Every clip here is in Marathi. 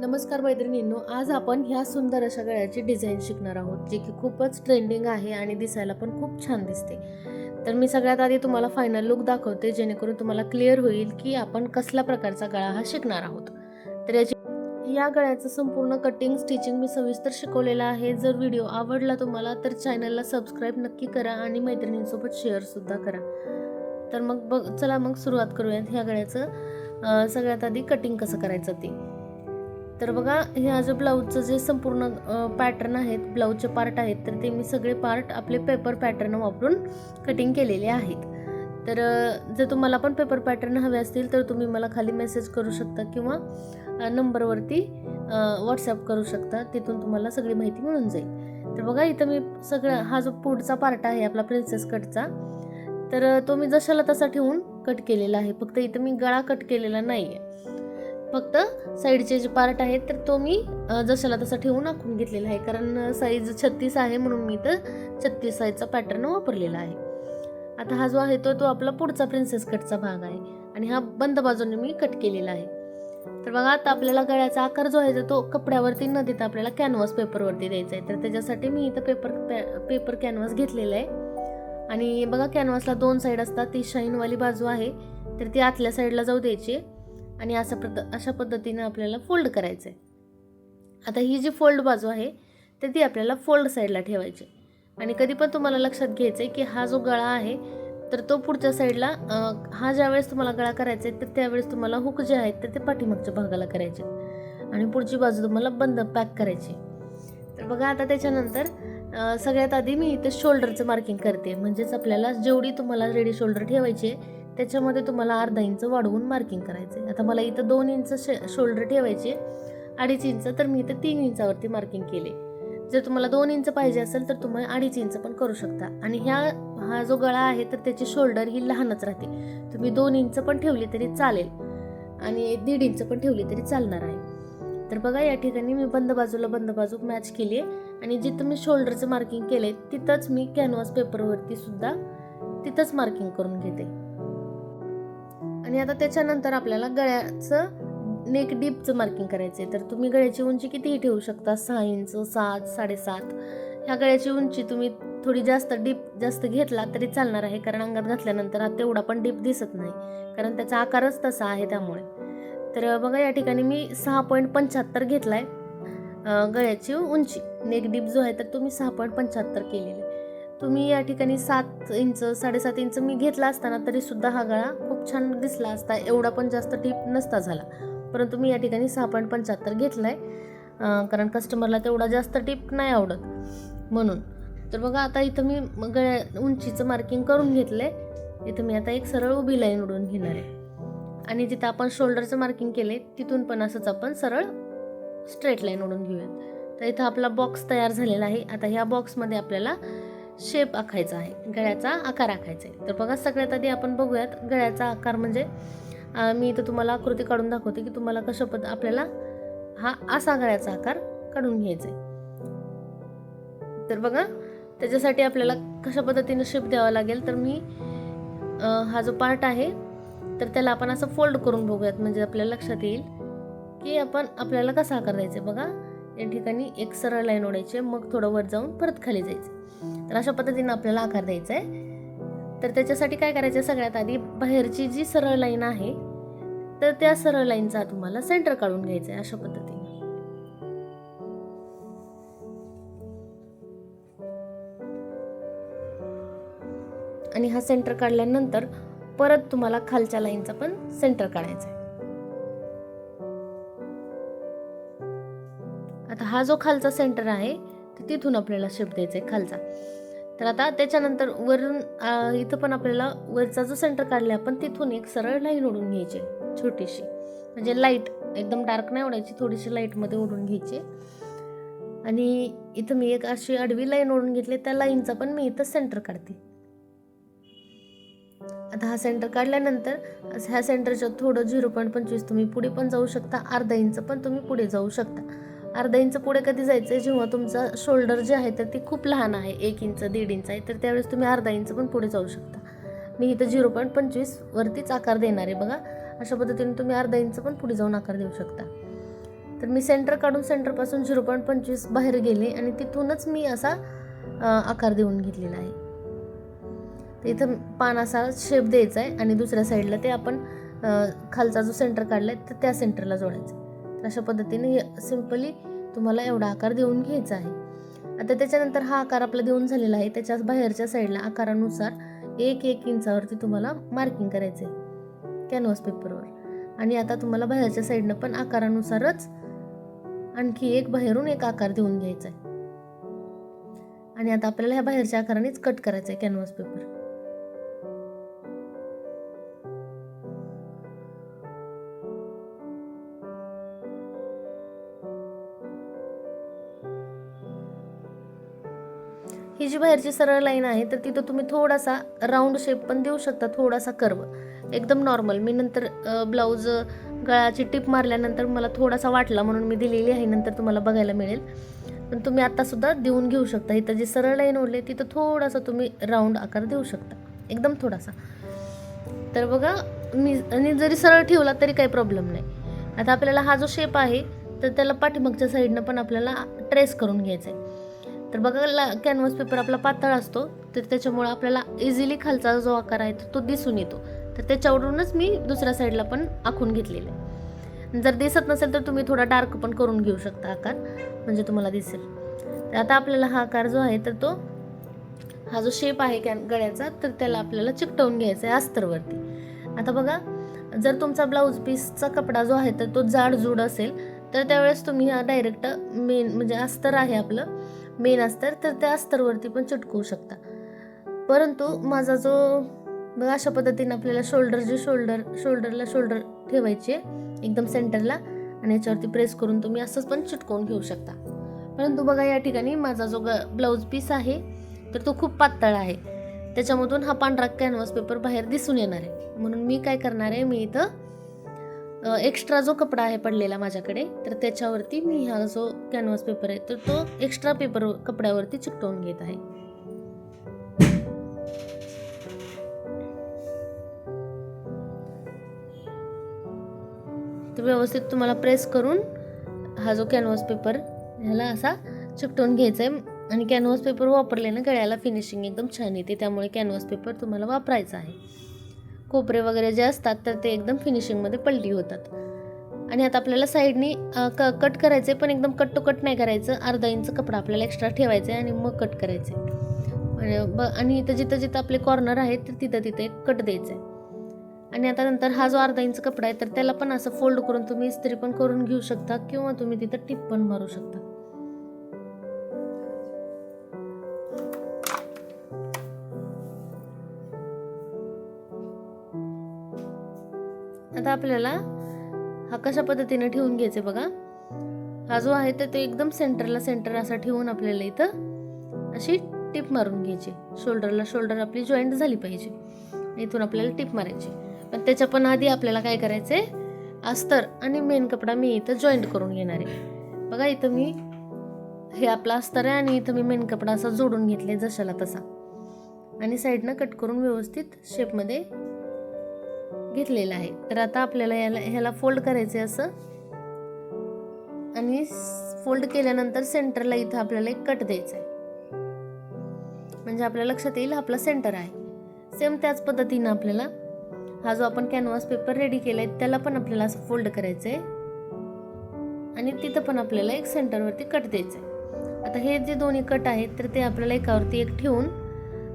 नमस्कार मैत्रिणींनो आज आपण ह्या सुंदर अशा गळ्याची डिझाईन शिकणार आहोत जी की खूपच ट्रेंडिंग आहे आणि दिसायला पण खूप छान दिसते. तर मी सगळ्यात आधी तुम्हाला फायनल लुक दाखवते जेणेकरून तुम्हाला क्लिअर होईल की आपण कसल्या प्रकारचा गळा हा शिकणार आहोत. तर याची या गळ्याचं संपूर्ण कटिंग स्टिचिंग मी सविस्तर शिकवलेलं आहे. जर व्हिडिओ आवडला तुम्हाला तर चॅनलला सबस्क्राईब नक्की करा आणि मैत्रिणींसोबत शेअरसुद्धा करा. तर मग बघ चला मग सुरुवात करूयात ह्या गळ्याचं सगळ्यात आधी कटिंग कसं करायचं ते. तर बघा ह्या जो ब्लाऊजचं जे संपूर्ण पॅटर्न आहेत ब्लाऊजचे पार्ट आहेत तर ते मी सगळे पार्ट आपले पेपर पॅटर्न वापरून कटिंग केलेले आहेत. तर जर तुम्हाला पण पेपर पॅटर्न हवे असतील तर तुम्ही मला खाली मेसेज करू शकता किंवा नंबरवरती व्हॉट्सअप करू शकता तिथून तुम्हाला सगळी माहिती मिळून जाईल. तर बघा इथं मी सगळं हा जो पुढचा पार्ट आहे आपला प्रिन्सेस कटचा तर तो मी जशाला तसा ठेवून कट केलेला आहे. फक्त इथं मी गळा कट केलेला नाही आहे फक्त साईडचे जे पार्ट आहेत तर तो मी जशाला तसा ठेवून आखून घेतलेला आहे. कारण साईज छत्तीस आहे म्हणून मी इथं छत्तीस साईजचा पॅटर्न वापरलेला आहे. आता हा जो आहे तो तो आपला पुढचा प्रिन्सेस कटचा भाग आहे. आणि हा बंद बाजूने मी कट केलेला आहे. तर बघा आता आपल्याला गळ्याचा आकार जो आहे तो कपड्यावरती न देता आपल्याला कॅनव्हास पेपरवरती द्यायचा आहे. तर त्याच्यासाठी मी इथं पेपर पेपर कॅनव्हास घेतलेला आहे. आणि बघा कॅनव्हासला दोन साईड असतात. ती शाईनवाली बाजू आहे तर ती आतल्या साईडला जाऊ द्यायची. आहे. आणि असं पद्ध अशा पद्धतीनं आपल्याला फोल्ड करायचं आहे आता ही जी फोल्ड बाजू आहे तर ती आपल्याला फोल्ड साईडला ठेवायची. आणि कधी पण तुम्हाला लक्षात घ्यायचं आहे की हा जो गळा आहे तर तो पुढच्या साईडला हा ज्यावेळेस तुम्हाला गळा करायचा आहे तर त्यावेळेस तुम्हाला हुक जे आहेत तर ते पाठीमागच्या भागाला करायचे. आणि पुढची बाजू तुम्हाला बंद पॅक करायची. तर बघा आता त्याच्यानंतर सगळ्यात आधी मी इथे शोल्डरचं मार्किंग करते. म्हणजेच आपल्याला जेवढी तुम्हाला रेडी शोल्डर ठेवायची आहे त्याच्यामध्ये तुम्हाला अर्धा इंच वाढवून मार्किंग करायचं आहे आता मला इथं दोन इंच शे शोल्डर ठेवायचे अडीच इंच तर मी इथं तीन इंचावरती मार्किंग केले जर तुम्हाला दोन इंच पाहिजे असेल तर तुम्ही अडीच इंच पण करू शकता. आणि ह्या हा जो गळा आहे तर त्याची शोल्डर ही लहानच राहते. तुम्ही दोन इंच पण ठेवली तरी चालेल. आणि दीड इंच पण ठेवली तरी चालणार आहे. तर बघा या ठिकाणी मी बंद बाजूला बंद बाजू मॅच केली आहे. आणि जिथं मी शोल्डरचं मार्किंग केले तिथंच मी कॅनव्हास पेपरवरती सुद्धा तिथंच मार्किंग करून घेते. आणि आता त्याच्यानंतर आपल्याला गळ्याचं नेक डीपचं मार्किंग करायचं आहे तर तुम्ही गळ्याची उंची कितीही ठेवू शकता सहा इंच सात साडेसात. ह्या गळ्याची उंची तुम्ही थोडी जास्त डीप जास्त घेतला तरी चालणार आहे. कारण अंगात घातल्यानंतर हा तेवढा पण डीप दिसत नाही. कारण त्याचा आकारच तसा आहे त्यामुळे. तर बघा या ठिकाणी मी सहा पॉईंट पंच्याहत्तर घेतला आहे गळ्याची उंची. नेक डीप जो आहे तर तुम्ही सहा पॉईंट पंच्याहत्तर केलेला आहे. तुम्ही या ठिकाणी सात इंच साडेसात इंच मी घेतला असताना तरी सुद्धा हा गळा खूप छान दिसला असता. एवढा पण जास्त टीप नसता झाला. परंतु मी या ठिकाणी सहा पॉईंट पंच्याहत्तर घेतला आहे कारण कस्टमरला तेवढा जास्त टीप नाही आवडत म्हणून. तर बघा आता इथं मी गळ्या उंचीचं मार्किंग करून घेतलं आहे इथं मी आता एक सरळ उभी लाईन उडून घेणार आहे. आणि जिथं आपण शोल्डरचं मार्किंग केले तिथून पण असंच आपण सरळ स्ट्रेट लाईन ओढून घेऊयात. तर इथं आपला बॉक्स तयार झालेला आहे. आता ह्या बॉक्समध्ये आपल्याला शेप आखायचा आहे गळ्याचा आकार आखायचा आहे. तर बघा सगळ्यात आधी आपण बघूयात गळ्याचा आकार म्हणजे मी इथं तुम्हाला आकृती काढून दाखवते की तुम्हाला कशा पद आपल्याला हा असा गळ्याचा आकार काढून घ्यायचा आहे. तर बघा त्याच्यासाठी आपल्याला कशा पद्धतीने शेप द्यावा लागेल तर मी हा जो पार्ट आहे तर त्याला आपण असं फोल्ड करून बघूयात. म्हणजे आपल्याला लक्षात येईल की आपण आपल्याला कसा आकार द्यायचा आहे. बघा या ठिकाणी एक सरळ लाईन ओढायची मग थोडं वर जाऊन परत खाली जायचं. तर अशा पद्धतीनं आपल्याला आकार द्यायचा आहे. तर त्याच्यासाठी काय करायचं आहे सगळ्यात आधी बाहेरची जी सरळ लाईन आहे तर त्या सरळ लाईनचा तुम्हाला सेंटर काढून घ्यायचं आहे अशा पद्धतीने. आणि हा सेंटर काढल्यानंतर परत तुम्हाला खालच्या लाईनचा पण सेंटर काढायचा आहे. हा जो खालचा सेंटर आहे तर तिथून आपल्याला शेप द्यायचा आहे खालचा. तर आता त्याच्यानंतर वरून इथं पण आपल्याला वरचा जो सेंटर काढला आपण तिथून एक सरळ लाईन ओढून घ्यायची छोटीशी. म्हणजे लाइट एकदम डार्क नाही ओढायची थोडीशी लाईटमध्ये ओढून घ्यायची. आणि इथं मी एक अशी आडवी लाईन ओढून घेतली त्या लाईनचा पण मी इथं सेंटर काढते. आता हा सेंटर काढल्यानंतर ह्या सेंटरच्या थोडं झिरो पॉईंट पंचवीस तुम्ही पुढे पण जाऊ शकता. अर्धा इंच पण तुम्ही पुढे जाऊ शकता. अर्धा इंच पुढे कधी जायचं आहे जेव्हा तुमचा शोल्डर जे आहे तर ते खूप लहान आहे एक इंच दीड इंच आहे तर त्यावेळेस तुम्ही अर्धा इंच पण पुढे जाऊ शकता. मी इथं झिरो पॉईंट पंचवीस वरतीच आकार देणार आहे बघा. अशा पद्धतीने तुम्ही अर्धा इंच पण पुढे जाऊन आकार देऊ शकता. तर मी सेंटर काढून सेंटरपासून झिरो पॉईंट पंचवीस बाहेर गेले आणि तिथूनच मी असा आकार देऊन घेतलेला आहे. तर इथं पान असा शेप द्यायचा आहे आणि दुसऱ्या साईडला ते आपण खालचा जो सेंटर काढला आहे तर त्या सेंटरला जोडायचं तर अशा पद्धतीने सिम्पली तुम्हाला एवढा आकार देऊन घ्यायचा आहे. आता त्याच्यानंतर हा आकार आपला देऊन झालेला आहे. त्याच्या बाहेरच्या साईडला आकारानुसार एक एक इंचावरती तुम्हाला मार्किंग करायचं आहे कॅनव्हास पेपरवर. आणि आता तुम्हाला बाहेरच्या साईडनं पण आकारानुसारच आणखी एक बाहेरून एक आकार देऊन घ्यायचा आहे आणि आता आपल्याला ह्या बाहेरच्या आकारानेच कट करायचं आहे कॅनव्हास पेपर. ही जी बाहेरची सरळ लाईन आहे तर तिथं तुम्ही थोडासा राऊंड शेप पण देऊ शकता थोडासा कर्व एकदम नॉर्मल मी नंतर ब्लाऊज गळाची टिप मारल्यानंतर मला थोडासा वाटला म्हणून मी दिलेली आहे नंतर तुम्हाला बघायला मिळेल. पण तुम्ही आत्तासुद्धा देऊन घेऊ शकता. इथं जी सरळ लाईन ओढली तिथं थोडासा तुम्ही राऊंड आकार देऊ शकता. एकदम थोडासा. तर बघा मी आणि जरी सरळ ठेवला तरी काही प्रॉब्लेम नाही. आता आपल्याला हा जो शेप आहे तर त्याला पाठीमागच्या साईडनं पण आपल्याला ट्रेस करून घ्यायचा आहे तर बघा ला कॅनव्हास पेपर आपला पातळ असतो तर त्याच्यामुळं आपल्याला इझिली खालचा जो आकार आहे तो दिसून येतो. तर त्याच्यावरूनच मी दुसऱ्या साईडला पण आखून घेतलेलं आहे. जर दिसत नसेल तर तुम्ही थोडा डार्क पण करून घेऊ शकता आकार म्हणजे तुम्हाला दिसेल. तर आता आपल्याला हा आकार जो आहे तर तो हा जो शेप आहे कॅन गळ्याचा तर त्याला आपल्याला चिकटवून घ्यायचा आहे अस्तरवरती. आता बघा जर तुमचा ब्लाऊज पीसचा कपडा जो आहे तर तो जाड जूड असेल तर त्यावेळेस तुम्ही हा डायरेक्ट मेन म्हणजे अस्तर आहे आपलं मेन अस्तर तर त्या अस्तरवरती पण चिटकवू शकता. परंतु माझा जो बघा अशा पद्धतीने आपल्याला शोल्डर जे शोल्डर शोल्डरला शोल्डर ठेवायचे एकदम सेंटरला आणि याच्यावरती प्रेस करून तुम्ही असंच पण चिटकवून घेऊ शकता. परंतु बघा या ठिकाणी माझा जो ग ब्लाऊज पीस आहे तर तो खूप पातळ आहे. त्याच्यामधून हा पांढरा कॅनव्हास पेपर बाहेर दिसून येणार आहे. म्हणून मी काय करणार आहे मी इथं एक्स्ट्रा जो कपडा आहे पडलेला माझ्याकडे तर त्याच्यावरती मी हा जो कॅनव्हास पेपर आहे तर तो एक्स्ट्रा पेपर कपड्यावरती चिकटवून घेत आहे. तर व्यवस्थित तुम्हाला प्रेस करून हा जो कॅनव्हास पेपर ह्याला असा चिकटवून घ्यायचा आहे. आणि कॅनव्हास पेपर वापरल्यानं गळ्याला फिनिशिंग एकदम छान येते त्यामुळे कॅनव्हास पेपर तुम्हाला वापरायचा आहे. कोपरे वगैरे जे असतात तर ते एकदम फिनिशिंगमध्ये पलटी होतात. आणि आता आपल्याला साईडनी क कट करायचे पण एकदम कट टू कट नाही करायचं. अर्धा इंच कपडा आपल्याला एक्स्ट्रा ठेवायचा आहे आणि मग कट करायचे ब आणि इथं जिथं जिथं आपले कॉर्नर आहेत तर तिथं तिथं एक कट द्यायचं आहे आणि आता नंतर हा जो अर्धा इंच कपडा आहे तर त्याला पण असं फोल्ड करून तुम्ही इस्त्री पण करून घेऊ शकता किंवा तुम्ही तिथं टिप पण मारू शकता. आता आपल्याला हा कशा पद्धतीने ठेवून घ्यायचे बघा. हा जो आहे तर तो एकदम सेंटरला सेंटर असा ठेवून आपल्याला इथं अशी टिप मारून घ्यायची. शोल्डरला शोल्डर आपली जॉईंट झाली पाहिजे. इथून आपल्याला टिप मारायची. पण त्याच्या पण आधी आपल्याला काय करायचंय अस्तर आणि मेन कपडा मी इथं जॉईंट करून घेणार आहे. बघा इथं मी हे आपला अस्तर आहे आणि इथं मी मेन कपडा असा जोडून घेतले जशाला तसा. आणि साईडनं कट करून व्यवस्थित शेपमध्ये घेतलेला आहे. तर आता आपल्याला याला ह्याला फोल्ड करायचे असं. आणि फोल्ड केल्यानंतर सेंटरला इथं आपल्याला एक कट द्यायचा आहे म्हणजे आपल्या लक्षात येईल हा आपला सेंटर आहे. सेम त्याच पद्धतीनं आपल्याला हा जो आपण कॅनव्हास पेपर रेडी केला आहे त्याला पण आपल्याला असं फोल्ड करायचं आहे आणि तिथं पण आपल्याला एक सेंटरवरती कट द्यायचं आहे आता हे जे दोन्ही कट आहेत तर ते आपल्याला एकावरती एक ठेवून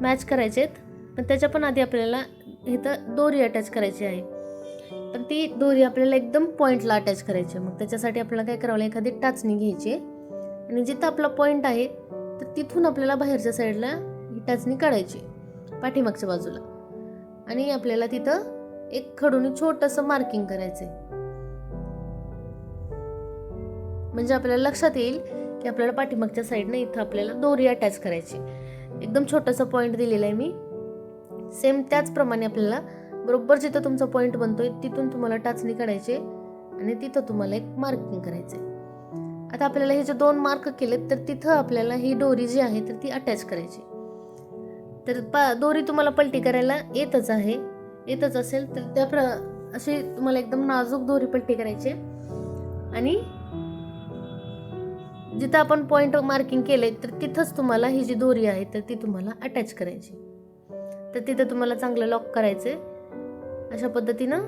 मॅच करायचे आहेत पण त्याच्या पण आधी आपल्याला इथं दोरी अटॅच करायची आहे. पण ती दोरी आपल्याला एकदम पॉईंटला अटॅच करायची आहे. मग त्याच्यासाठी आपल्याला काय करावं? लागेल एखादी टाचणी घ्यायची आहे. आणि जिथं आपला पॉईंट आहे तर तिथून आपल्याला बाहेरच्या साईडला ही टाचणी काढायची पाठीमागच्या बाजूला. आणि आपल्याला तिथं एक खडून छोटंसं मार्किंग करायचं म्हणजे आपल्याला लक्षात येईल की आपल्याला पाठीमागच्या साईडनं इथं आपल्याला दोरी अटॅच करायची एकदम छोटंसं पॉईंट दिलेला आहे मी. सेम त्याचप्रमाणे आपल्याला बरोबर जिथं तुमचा पॉईंट बनतोय तिथून तुम्हाला टाचणी काढायची आणि तिथं तुम्हाला एक मार्किंग करायचं आता आपल्याला हे जे दोन मार्क केलेत तर तिथं आपल्याला ही दोरी जी आहे तर ती अटॅच करायची. तर पा दोरी तुम्हाला पलटी करायला येतच आहे. येतच असेल तर त्या प्र अशी तुम्हाला एकदम नाजूक दोरी पलटी करायची आणि जिथं आपण पॉईंट मार्किंग केले तर तिथंच तुम्हाला ही जी दोरी आहे तर ती तुम्हाला अटॅच करायची तर तिथं तुम्हाला चांगलं लॉक करायचे अशा पद्धतीनं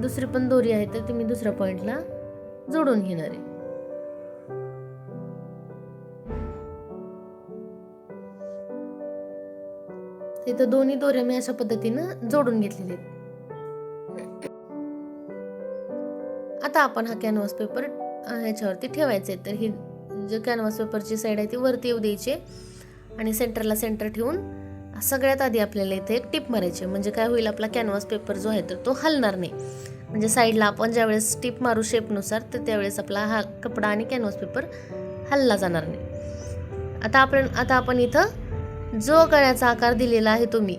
दुसरी पण दोरी आहे तर ती मी दुसऱ्या पॉईंटला जोडून घेणार आहे. तिथं दोन्ही दोऱ्या मी अशा पद्धतीनं जोडून घेतलेले आहेत. आता आपण हा कॅनव्हास पेपर ह्याच्यावरती ठेवायचे तर ही जे कॅनव्हास पेपरची साईड आहे ती वरती येऊ द्यायची आणि सेंटरला सेंटर ठेवून सगळ्यात आधी आपल्याला इथे एक टिप मारायची म्हणजे काय होईल आपला कॅनव्हास पेपर जो आहे तर तो हलणार नाही. म्हणजे साईडला आपण ज्यावेळेस टिप मारू शेपनुसार तर त्यावेळेस आपला हा कपडा आणि कॅनव्हास पेपर हलला जाणार नाही. आता आपण आता आपण इथं जो गळ्याचा आकार दिलेला आहे तुम्ही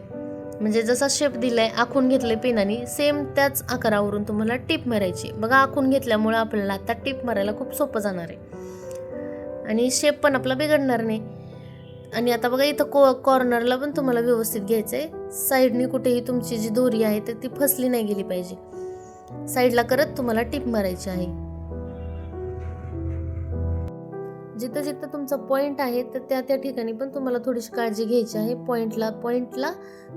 म्हणजे जसा शेप दिलाय आखून घेतले पेनाने सेम त्याच आकारावरून तुम्हाला टिप मारायची बघा आखून घेतल्यामुळं आपल्याला आता टिप मारायला खूप सोपं जाणार आहे. आणि शेप पण आपला बिघडणार नाही. आणि आता बघा इथं को कॉर्नरला पण तुम्हाला व्यवस्थित घ्यायचं आहे साईडनी कुठेही तुमची जी दोरी आहे तर ती फसली नाही गेली पाहिजे. साईडला करत तुम्हाला टिप मारायची आहे. जिथं जिथं तुमचा पॉईंट आहे तर त्या त्या ठिकाणी पण तुम्हाला थोडीशी काळजी घ्यायची आहे. पॉईंटला पॉईंटला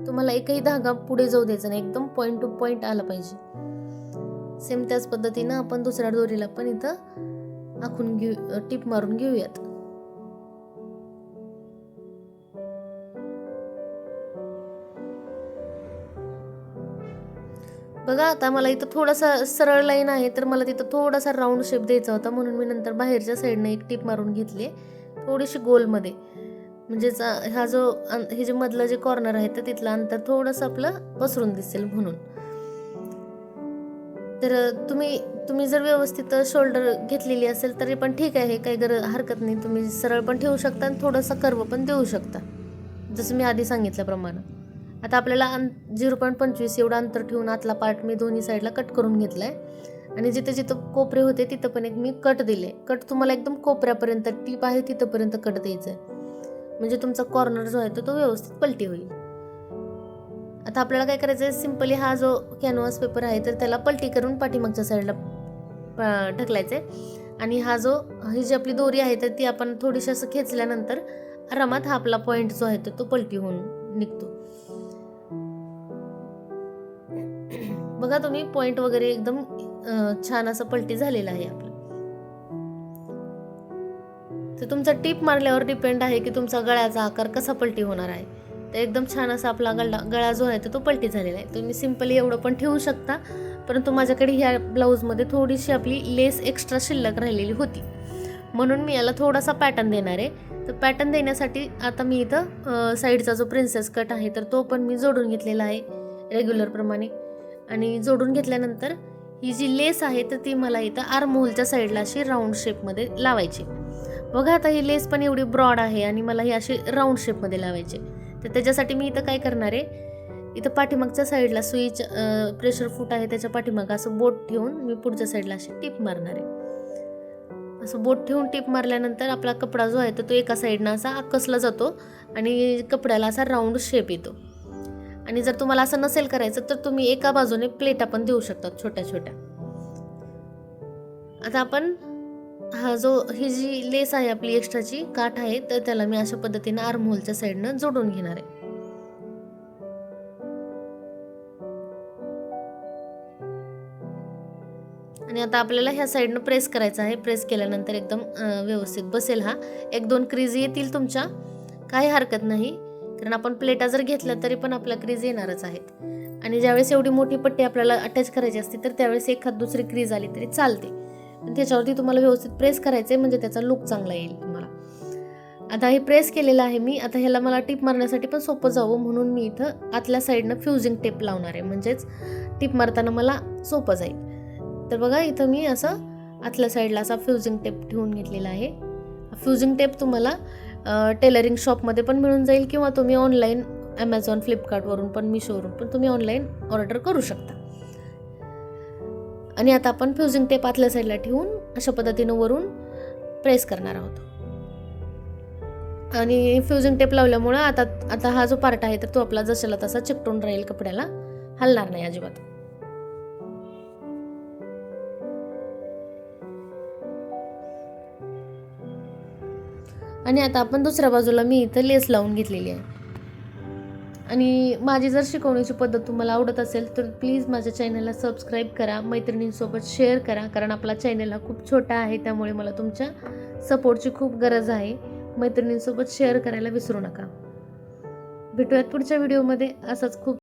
तुम्हाला एकही धागा पुढे जाऊ द्यायचा नाही. एकदम पॉईंट टू पॉईंट आला पाहिजे. सेम त्याच पद्धतीनं आपण दुसऱ्या दोरीला पण इथं आखून घेऊ टिप मारून घेऊयात. बघा आता मला इथं थोडासा सरळ लाईन आहे तर मला तिथं थोडासा राऊंड शेप द्यायचा होता म्हणून मी नंतर बाहेरच्या साईडनं एक टिप मारून घेतली थोडीशी गोलमध्ये म्हणजेच हा जो अं, हे जे मधलं जे कॉर्नर आहे तर तिथलं अंतर थोडंसं आपलं पसरून दिसेल म्हणून. तर तुम्ही तुम्ही जर व्यवस्थित शोल्डर घेतलेली असेल तरी पण ठीक आहे काही गरज हरकत नाही तुम्ही सरळ पण ठेवू शकता आणि थोडासा कर्व पण देऊ शकता. जसं मी आधी सांगितल्याप्रमाणे. आता आपल्याला अं झिरो पॉईंट पंचवीस एवढं अंतर ठेवून आतला पार्ट मी दोन्ही साईडला कट करून घेतला आहे आणि जिथे जिथं कोपरे होते तिथं पण एक मी कट दिले. कट तुम्हाला एकदम कोपऱ्यापर्यंत टीप आहे तिथंपर्यंत कट द्यायचं आहे म्हणजे तुमचा कॉर्नर जो आहे तो तो व्यवस्थित पलटी होईल. आता आपल्याला काय करायचं आहे सिम्पली हा जो कॅनव्हास पेपर आहे तर त्याला पलटी करून पाठीमागच्या साईडला ढकलायचं आहे आणि हा जो ही जी आपली दोरी आहे तर ती आपण थोडीशी असं खेचल्यानंतर आरामात हा आपला पॉईंट जो आहे तो पलटी होऊन निघतो. बघा तुम्ही पॉइंट वगैरे एकदम छान असं पलटी झालेलं आहे आपलं. तर तुमचा टीप मारल्यावर डिपेंड आहे की तुमचा गळ्याचा आकार कसा पलटी होणार आहे. तर एकदम छान असा आपला गळा गळा जो आहे तर तो पलटी झालेला आहे. तुम्ही सिम्पली एवढं पण ठेवू शकता परंतु माझ्याकडे ह्या ब्लाऊजमध्ये थोडीशी आपली लेस एक्स्ट्रा शिल्लक राहिलेली होती. म्हणून मी याला थोडासा पॅटर्न देणार आहे. तर पॅटर्न देण्यासाठी आता मी इथं साईडचा जो प्रिन्सेस कट आहे तर तो पण मी जोडून घेतलेला आहे रेग्युलरप्रमाणे आणि जोडून घेतल्यानंतर ही जी लेस आहे तर ती मला इथं आर्महोलच्या साईडला अशी राऊंड शेपमध्ये लावायची. बघा आता ही लेस पण एवढी ब्रॉड आहे आणि मला ही अशी राऊंड शेपमध्ये लावायची. तर त्याच्यासाठी मी इथं काय करणार आहे इथं पाठीमागच्या साईडला स्विच प्रेशर फूट आहे त्याच्या पाठीमागं असं बोट ठेवून मी पुढच्या साईडला अशी टिप मारणार आहे. असं बोट ठेवून टिप मारल्यानंतर आपला कपडा जो आहे तर तो एका साईडनं असा आकसला जातो आणि कपड्याला असा राऊंड शेप येतो. आणि जर तुम्हाला असं नसेल करायचं तर तुम्ही एका बाजूने प्लेटा पण देऊ शकता छोट्या छोट्या. आता आपण हा जो ही जी लेस आहे आपली एक्स्ट्राची काठ आहे तर त्याला मी अशा पद्धतीने आर्महोलच्या साईडनं जोडून घेणार आहे. आणि आता आपल्याला ह्या साईडनं प्रेस करायचं आहे. प्रेस केल्यानंतर एकदम व्यवस्थित बसेल हा. एक दोन क्रीज येतील तुमच्या. काही हरकत नाही. कारण आपण प्लेटा जर घेतल्या तरी पण आपल्या क्रीज येणारच आहेत. आणि ज्यावेळेस एवढी मोठी पट्टी आपल्याला अटॅच करायची असते तर त्यावेळेस एखाद दुसरी क्रीज आली तरी चालते. पण त्याच्यावरती तुम्हाला व्यवस्थित प्रेस करायचं आहे म्हणजे त्याचा लुक चांगला येईल तुम्हाला. आता हे प्रेस केलेलं आहे मी आता ह्याला मला टिप मारण्यासाठी पण सोपं जावं म्हणून मी इथं आतल्या साईडनं फ्युजिंग टेप लावणार आहे. म्हणजेच टिप मारताना मला सोपं जाईल. तर बघा इथं मी असं आतल्या साईडला असा फ्युजिंग टेप ठेवून घेतलेला आहे. फ्युजिंग टेप तुम्हाला टेलरिंग शॉपमध्ये पण मिळून जाईल किंवा तुम्ही ऑनलाईन ॲमेझॉन फ्लिपकार्टवरून पण मिशोवरून पण तुम्ही ऑनलाईन ऑर्डर करू शकता. आणि आता आपण फ्युजिंग टेप आतल्या साईडला ठेवून अशा पद्धतीनं वरून प्रेस करणार आहोत. आणि फ्युजिंग टेप लावल्यामुळं आता आता हा जो पार्ट आहे तर तो आपला जशाला तसा चिकटून राहील कपड्याला हलणार नाही अजिबात. आणि आता आपण दुसऱ्या बाजूला मी इथं लेस लावून घेतलेली आहे. आणि माझी जर शिकवण्याची पद्धत तुम्हाला आवडत असेल तर प्लीज माझ्या चॅनलला सबस्क्राईब करा मैत्रिणींसोबत शेअर करा कारण आपला चॅनल हा खूप छोटा आहे त्यामुळे मला तुमच्या सपोर्टची खूप गरज आहे. मैत्रिणींसोबत शेअर करायला विसरू नका. भेटूयात पुढच्या व्हिडिओमध्ये. असंच खूप